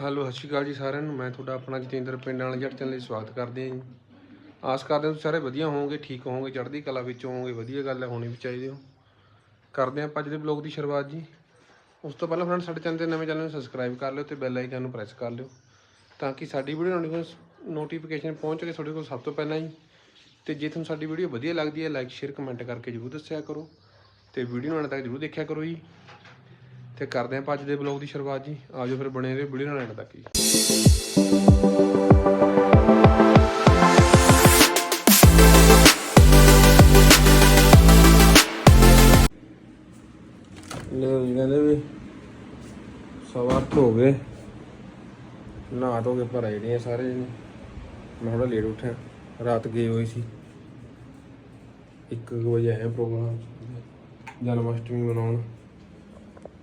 Hello, ਸਤਿ ਸ਼੍ਰੀ ਅਕਾਲ ਜੀ ਸਾਰਿਆਂ ਨੂੰ। ਮੈਂ ਤੁਹਾਡਾ ਆਪਣਾ ਜਤਿੰਦਰ ਪਿੰਡ ਵਾਲੇ ਜੱਟ ਚੈਨਲ ਲਈ ਸਵਾਗਤ ਕਰਦੇ ਹਾਂ ਜੀ। ਆਸ ਕਰਦੇ ਹਾਂ ਤੁਸੀਂ ਸਾਰੇ ਵਧੀਆ ਹੋਵੋਗੇ, ਠੀਕ ਹੋਵੋਗੇ, ਚੜ੍ਹਦੀ ਕਲਾ ਵਿੱਚ ਹੋਵੋਗੇ, ਵਧੀਆ ਗੱਲ ਹੈ, ਹੋਣੀ ਵੀ ਚਾਹੀਦੀ ਹੋ। ਕਰਦੇ ਹਾਂ ਆਪਾਂ ਅੱਜ ਦੇ ਬਲੌਗ ਦੀ ਸ਼ੁਰੂਆਤ ਜੀ। ਉਸ ਤੋਂ ਪਹਿਲਾਂ ਫਰੈਂਡ ਸਾਡੇ ਚੈਨਲ ਤੇ ਨਵੇਂ ਚੈਨਲ ਨੂੰ ਸਬਸਕ੍ਰਾਈਬ ਕਰ ਲਿਓ ਤੇ ਬੈਲ ਆਈਕਨ ਨੂੰ ਪ੍ਰੈਸ ਕਰ ਲਿਓ ਤਾਂ ਕਿ ਸਾਡੀ ਵੀਡੀਓ ਨੋਟੀਫਿਕੇਸ਼ਨ ਪਹੁੰਚ ਕੇ ਤੁਹਾਡੇ ਕੋਲ ਸਭ ਤੋਂ ਪਹਿਲਾਂ ਜੀ। ਤੇ ਜੇ ਤੁਹਾਨੂੰ ਸਾਡੀ ਵੀਡੀਓ ਵਧੀਆ ਲੱਗਦੀ ਹੈ ਲਾਈਕ ਸ਼ੇਅਰ ਕਮੈਂਟ ਕਰਕੇ ਜਰੂਰ ਦੱਸਿਆ ਕਰੋ ਤੇ ਵੀਡੀਓ ਨੂੰ ਅੰਤ ਤੱਕ ਜਰੂਰ ਦੇਖਿਆ ਕਰੋ ਜੀ। ਤੇ ਕਰਦੇ ਹਾਂ ਆਪਾਂ ਅੱਜ ਦੇ ਬਲੌਗ ਦੀ ਸ਼ੁਰੂਆਤ ਜੀ। ਆਜੋ ਫਿਰ ਬਣੇ ਰਹੋ ਵੀਡੀਓ ਨਾਲ ਐਂਡ ਤੱਕ ਜੀ। ਲੈ ਕਹਿੰਦੇ ਵੀ ਸਵਾ ਅੱਠ ਹੋ ਗਏ। ਨਹਾ ਧੋ ਕੇ ਪਰ ਆਏ ਨੇ ਸਾਰੇ ਜਣੇ। ਮੈਂ ਥੋੜਾ ਲੇਟ ਉੱਠਿਆ। ਰਾਤ ਗਏ ਹੋਏ ਸੀ। 1 ਵਜੇ ਆਇਆ ਪ੍ਰੋਗਰਾਮ। ਜਨਮ ਅਸ਼ਟਮੀ ਮਨਾਉਣ।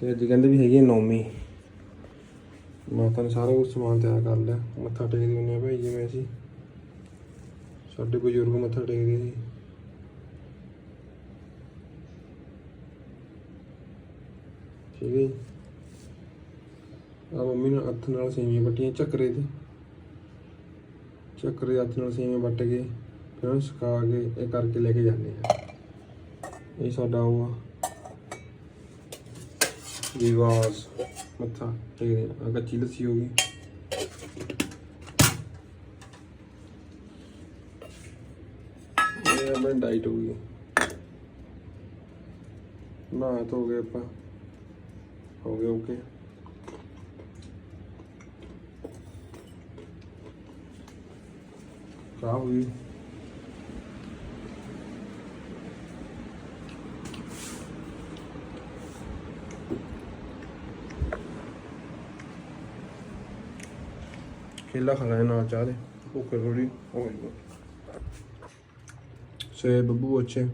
ਤੇ ਅੱਜ ਕਹਿੰਦੇ ਵੀ ਹੈਗੀ ਨੌਮੀ ਮਾਤਾ ਨੇ ਸਾਰਾ ਕੁਝ ਸਮਾਨ ਤਿਆਰ ਕਰ ਲਿਆ। ਮੱਥਾ ਟੇਕਦੇ ਹੁੰਦੇ ਆ ਭਾਈ, ਜਿਵੇਂ ਅਸੀਂ। ਸਾਡੇ ਬਜ਼ੁਰਗ ਮੱਥਾ ਟੇਕਦੇ ਸੀ। ਠੀਕ ਹੈ ਆ ਮੰਮੀ ਨੇ ਹੱਥ ਨਾਲ ਸੇਵੀਆਂ ਵੱਟੀਆਂ ਚੱਕਰੇ ਤੇ। ਚੱਕਰੇ ਦੇ ਹੱਥ ਨਾਲ ਸੇਵੀਆਂ ਵੱਟ ਕੇ, ਫਿਰ ਉਹਨੂੰ ਸੁਕਾ ਕੇ, ਇਹ ਕਰਕੇ ਲੈ ਕੇ ਜਾਂਦੇ ਆ। ਇਹ ਸਾਡਾ ਉਹ ਆ। ਵਿਵਾਸ ਮੱਥਾ ਟੇਕਦੇ ਆ ਕੱਚੀ ਲੱਸੀ ਹੋ ਗਈ। ਇਹ ਆਪਣੀ ਡਾਈਟ ਹੋ ਗਈ। ਨਾ ਹੋ ਗਏ ਆਪਾਂ ਹੋ ਗਏ ਓਕੇ ਚਾਹ ਹੋਈ ਕੇਲਾ ਖਾ ਲੈਣਾ ਨਾਲ ਚਾਹ ਦੇ ਭੁੱਖ ਥੋੜੀ ਹੋ ਗਈ ਬੱਬੂ ਅੱਛੇ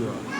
Yeah.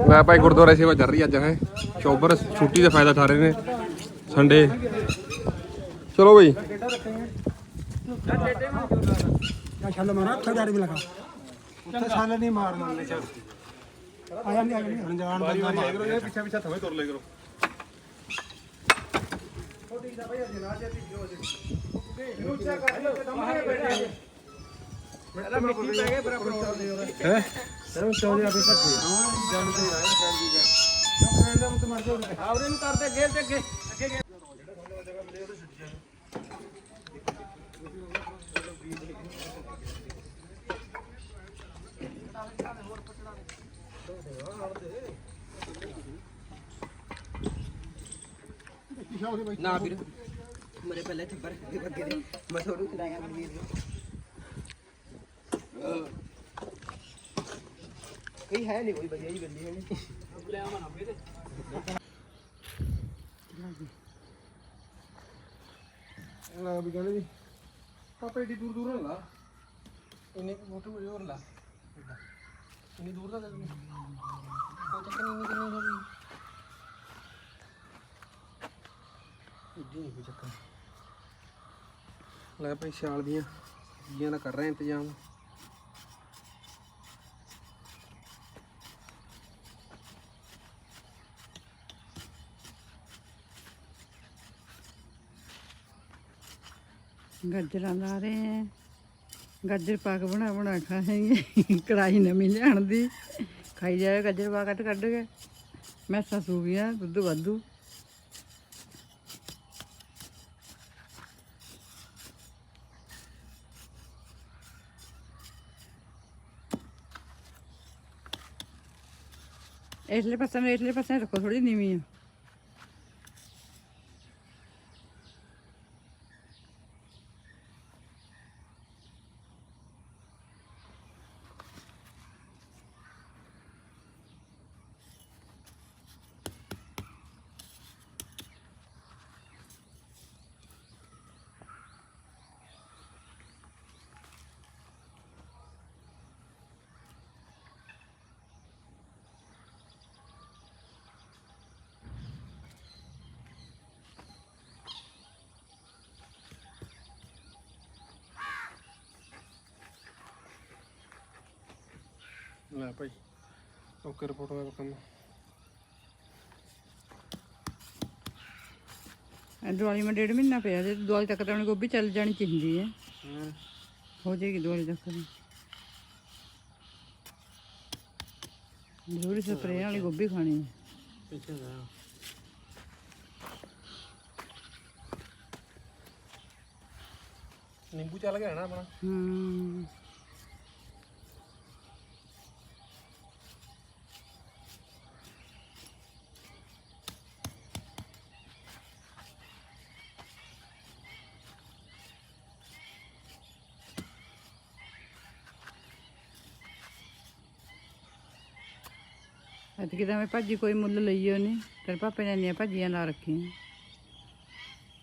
ਮੈਂ ਭਾਈ ਗੁਰਦੁਆਰਾ ਸੇਵਾ ਚੱਲ ਰਹੀ ਅੱਜ ਹੈ। ਚੌਬਰ ਛੁੱਟੀ ਦਾ ਫਾਇਦਾ ਉਠਾ ਰਹੇ ਨੇ ਸੰਡੇ। ਚਲੋ ਭਾਈ ਜਾਂ ਛੱਲ ਮਾਰਾ ਉੱਥੇ ਡਾੜੀ ਵੀ ਲਗਾ ਉੱਥੇ ਛੱਲ ਨਹੀਂ ਮਾਰਨਾ। ਉਹਨੇ ਚੱਲ ਆ ਜਾਂਦੀ ਆ ਬੰਦਾ ਮਾਰ ਕਰੋ ਇਹ ਪਿੱਛੇ ਪਿੱਛੇ ਥਵੇਂ ਤੁਰ ਲੈ ਕਰੋ ਹੈ ਸਰਵ ਚੌਧਰੀ ਆਪੇ ਸੱਚੇ ਜਾਣ ਤੇ ਆਏ ਜਾਂਦੀ ਜਾ ਨੂੰ ਤੇ ਮਰ ਜਾਓ ਆਵਰੇ ਨੂੰ ਕਰਦੇ ਗੇਲ ਤੇ ਅੱਗੇ ਅੱਗੇ। ਨਾ ਵੀਰ ਮੇਰੇ ਪਹਿਲੇ ਥੱਪੜ ਦੇ ਬੱਗੇ ਦੇ। ਮੈਂ ਥੋੜੂ ਖਲਾਇਆ ਵੀਰ ਕੋਈ ਹੈ ਨਹੀਂ ਕੋਈ, ਵਧੀਆ ਜੀ ਗੱਲੀ ਹੈ ਨਹੀਂ ਲਾ ਵੀ ਕਹਿੰਦੇ ਜੀ, ਪਾਪਾ ਏਡੀ ਦੂਰ ਦੂਰ ਨਾ ਲਾ। ਇੰਨੇ ਮੋਟੇ ਮੋਟੇ ਹੋਰ ਲਾ। ਇੰਨੀ ਦੂਰ ਦਾ ਕੋਈ ਚੱਕਰ ਨਹੀਂ ਕਿੰਨੀ ਹੋ ਗਈ। ਇੱਡੀ ਨਹੀਂ ਕੋਈ ਚੱਕਰ। ਲੈ ਭਾਈ ਸਿਆਲ ਦੀਆਂ, ਜੀਆਂ ਦਾ ਕਰ ਰਹੇ ਇੰਤਜ਼ਾਮ। ਗਾਜਰਾਂ ਲਾ ਰਹੇ ਹੈ ਗਾਜਰ ਪਾਕ ਬਣਾ ਬਣਾ ਖਾਏਂਗੇ। ਕੜਾਈ ਨਵੀਂ ਲਿਆਣ ਦੀ। ਖਾਈ ਜਾਏ ਗਾਜਰ ਪਾ ਕੱਟ ਕੱਢ ਕੇ। ਮੈਸਾਂ ਸੂ ਗਈਆਂ ਦੁੱਧ ਵਾਧੂ। ਇਸਲੇ ਪਾਸੇ ਨੂੰ, ਇਸਲੇ ਪਾਸੇ ਰੱਖੋ ਥੋੜੀ ਨੀਵੀਂ ਆ। ਲੈ ਭਾਈ। ਓਕੇ ਰਿਪੋਰਟ ਹੋਇਆ ਕੰਮ। ਇਹ ਦਿਵਾਲੀ ਮੈਂ ਡੇਢ ਮਹੀਨਾ ਪਿਆ ਜੇ ਦਿਵਾਲੀ ਤੱਕ ਤਾਂ ਗੋਭੀ ਚੱਲ ਜਾਣੀ ਚਾਹੀਦੀ ਹੈ। ਹੂੰ। ਹੋ ਜਾਏਗੀ ਦਿਵਾਲੀ ਤੱਕ ਦੀ ਜ਼ਰੂਰੀ ਸਪਰੇਅ ਵਾਲੀ ਗੋਭੀ ਖਾਣੀ ਹੈ। ਪਿੱਛੇ ਜਾ। ਨਿੰਬੂ ਚੱਲ ਗਿਆ ਨਾ ਆਪਣਾ? ਹੂੰ। ਅੱਜ ਕਿਦਾਂ ਮੈਂ ਭਾਜੀ ਕੋਈ ਮੁੱਲ ਲਈ ਨਹੀਂ ਤੇਰੇ ਪਾਪੇ ਨੇ ਇੰਨੀਆਂ ਭਾਜੀਆਂ ਲਾ ਰੱਖੀਆਂ।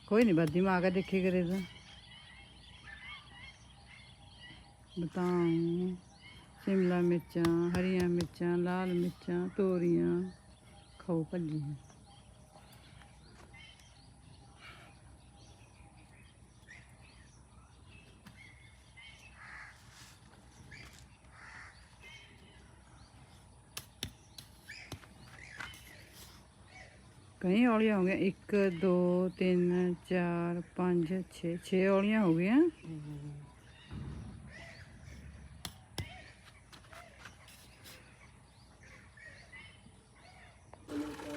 ਕੋਈ ਨਹੀਂ ਬਾਦੀ ਮਾਂ ਕੇ ਦੇਖੀ ਕਰੇ ਤਾਂ। ਬਤਾਉ ਸ਼ਿਮਲਾ ਮਿਰਚਾਂ, ਹਰੀਆਂ ਮਿਰਚਾਂ, ਲਾਲ ਮਿਰਚਾਂ, ਤੋਰੀਆਂ, ਖਾਓ ਭੱਜੀਆਂ ਕਈ ਔਲੀਆਂ ਹੋ ਗਈਆਂ। 1 2 3 4 5 6 6 ਔਲੀਆਂ ਹੋ ਗਈਆਂ।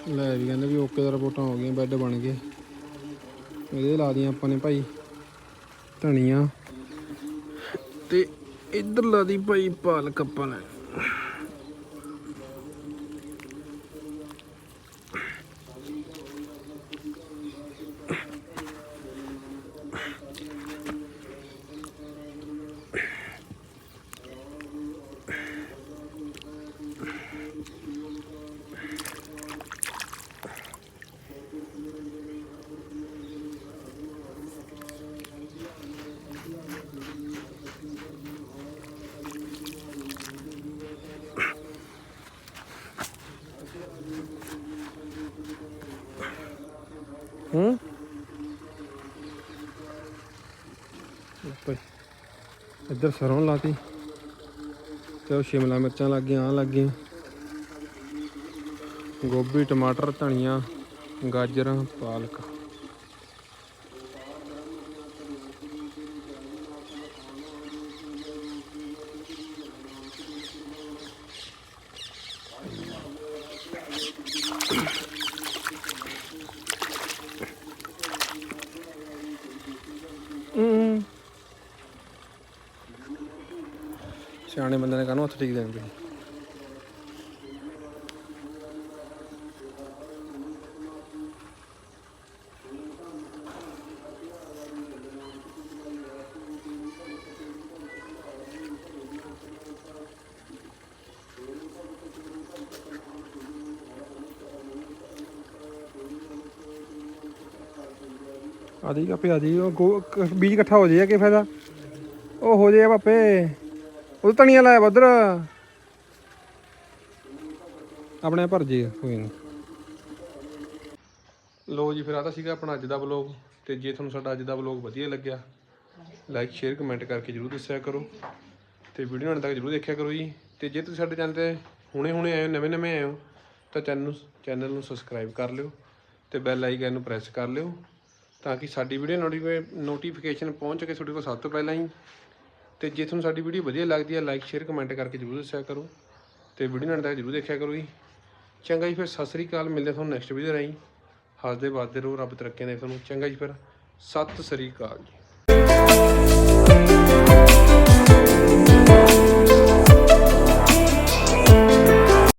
ਲੈ ਵੀ ਕਹਿੰਦੇ ਵੀ ਓਕੇ ਦਾ ਰਿਪੋਰਟਾਂ ਹੋ ਗਈਆਂ, ਬੈੱਡ ਬਣ ਗਏ। ਇਹਦੇ ਲਾ ਦੀਆਂ ਆਪਾਂ ਨੇ ਭਾਈ, ਧਨੀਆ। ਤੇ ਇੱਧਰ ਲਾ ਦੀ ਭਾਈ ਪਾਲਕ ਆਪਾਂ ਨੇ ਭਾਈ ਇੱਧਰ ਸਰੋਂ ਲਾਤੀ ਤੇ ਉਹ ਸ਼ਿਮਲਾ ਮਿਰਚਾਂ ਲੱਗ ਗਈਆਂ ਆ ਲੱਗ ਗਈਆਂ। ਗੋਭੀ, ਟਮਾਟਰ, ਧਨੀਆ, ਗਾਜਰਾਂ, ਪਾਲਕ। ਹੂੰ ਸਿਆਣੇ ਬੰਦੇ ਨੇ ਕਾਹਨੂੰ ਹੱਥ ਟਿਕ ਦੇਣਗੇ ਆਦੀ ਕਾਪੇ ਆਦੀ, ਉਹ ਗੋ- ਕ- ਬੀਜ ਇਕੱਠਾ ਹੋ ਜਾਏ, ਕੀ ਫਾਇਦਾ? ਉਹ ਹੋ ਜਾਏ ਪਾਪੇ ਉਹ ਧਨੀਆ ਲਾਇਆ ਬੱਦਰ ਆਪਣੇ ਆਪ ਭਰ ਜੇ ਕੋਈ ਨਹੀਂ। ਲੋ ਜੀ ਫਿਰ ਆ ਤਾਂ ਸੀਗਾ ਆਪਣਾ ਅੱਜ ਦਾ ਵਲੌਗ ਤੇ ਜੇ ਤੁਹਾਨੂੰ ਸਾਡਾ ਅੱਜ ਦਾ ਵਲੌਗ ਵਧੀਆ ਲੱਗਿਆ ਲਾਈਕ ਸ਼ੇਅਰ ਕਮੈਂਟ ਕਰਕੇ ਜਰੂਰ ਦੱਸਿਆ ਕਰੋ ਤੇ ਵੀਡੀਓ ਨਾਲ ਤੱਕ ਜਰੂਰ ਦੇਖਿਆ ਕਰੋ ਜੀ। ਤੇ ਜੇ ਤੁਸੀਂ ਸਾਡੇ ਚੈਨਲ ਤੇ ਹੁਣੇ ਹੁਣੇ ਆਏ ਹੋ ਨਵੇਂ ਨਵੇਂ ਆਏ ਹੋ ਤਾਂ ਚੈਨਲ ਨੂੰ ਚੈਨਲ ਨੂੰ ਸਬਸਕ੍ਰਾਈਬ ਕਰ ਲਿਓ ਤੇ ਬੈਲ ਆਈਕਨ ਨੂੰ ਪ੍ਰੈਸ ਕਰ ਲਿਓ ਤਾਂ ਕਿ ਸਾਡੀ ਵੀਡੀਓ ਨੋਟੀਫਿਕੇਸ਼ਨ ਪਹੁੰਚ ਕੇ ਤੁਹਾਡੇ ਕੋਲ ਸਭ ਤੋਂ ਪਹਿਲਾਂ ਹੀ ਤੇ ਜੇ ਤੁਹਾਨੂੰ ਸਾਡੀ ਵੀਡੀਓ ਵਧੀਆ ਲੱਗਦੀ ਹੈ ਲਾਈਕ ਸ਼ੇਅਰ ਕਮੈਂਟ ਕਰਕੇ ਜਰੂਰ ਦੱਸਿਆ ਕਰੋ। ਤੇ ਵੀਡੀਓ ਨਾਲ ਤੱਕ ਜਰੂਰ ਦੇਖਿਆ ਕਰੋ ਜੀ। ਚੰਗਾ ਜੀ ਫਿਰ, ਸਤਿ ਸ੍ਰੀ ਅਕਾਲ। ਮਿਲਦੇ ਹਾਂ ਤੁਹਾਨੂੰ ਨੈਕਸਟ ਵੀਡੀਓ ਰਾਹੀਂ। ਹੱਸਦੇ ਵੱਸਦੇ ਰਹੋ ਰੱਬ ਤਰੱਕੀਆਂ ਦੇ ਤੁਹਾਨੂੰ। ਚੰਗਾ ਜੀ ਫਿਰ, ਸਤਿ ਸ੍ਰੀ ਅਕਾਲ ਜੀ।